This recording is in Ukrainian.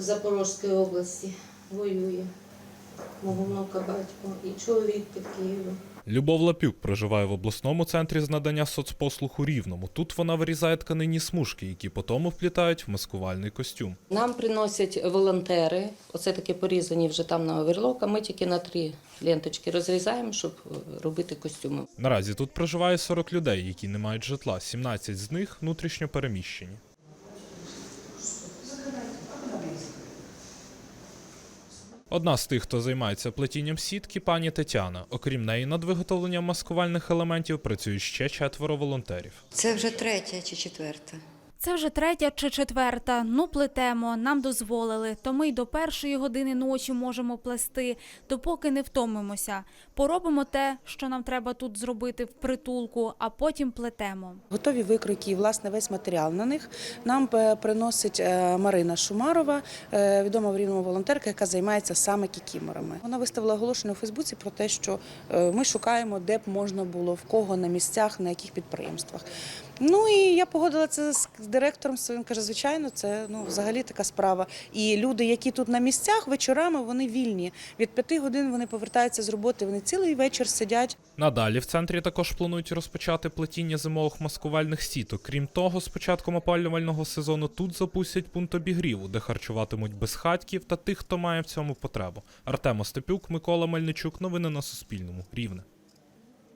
в Запорозькій області воює. Мого внука батько і чоловік під Києвом. Любов Лапюк проживає в обласному центрі з надання соцпослуг у Рівному. Тут вона вирізає тканині смужки, які потім вплітають в маскувальний костюм. Нам приносять волонтери, оце такі порізані вже там на оверлок, а ми тільки на три ленточки розрізаємо, щоб е, робити костюми. Наразі тут проживає 40 людей, які не мають житла. 17 з них внутрішньо переміщені. Одна з тих, хто займається плетінням сітки, пані Тетяна. Окрім неї, над виготовленням маскувальних елементів працюють ще четверо волонтерів. Це вже третя чи четверта. Це вже третя чи четверта. Ну, плетемо, нам дозволили. То ми й до першої години ночі можемо плести, допоки не втомимося. Поробимо те, що нам треба тут зробити в притулку, а потім плетемо. Готові викройки і власне весь матеріал на них нам е, приносить е, Марина Шумарова, е, відома в рівному волонтерка, яка займається саме кікіморами. Вона виставила оголошення у Фейсбуці про те, що ми шукаємо, де б можна було, в кого на місцях, на яких підприємствах. Ну і я погодила це з директором своїм. Каже, звичайно, це ну взагалі така справа. І люди, які тут на місцях, вечорами вони вільні. Від п'яти годин вони повертаються з роботи. Вони цілий вечір сидять. Надалі в центрі також планують розпочати плетіння зимових маскувальних сіток. Крім того, з початком опалювального сезону тут запустять пункт обігріву, де харчуватимуть безхатьків та тих, хто має в цьому потребу. Артем Остапюк, Микола Мельничук. Новини на Суспільному. Рівне.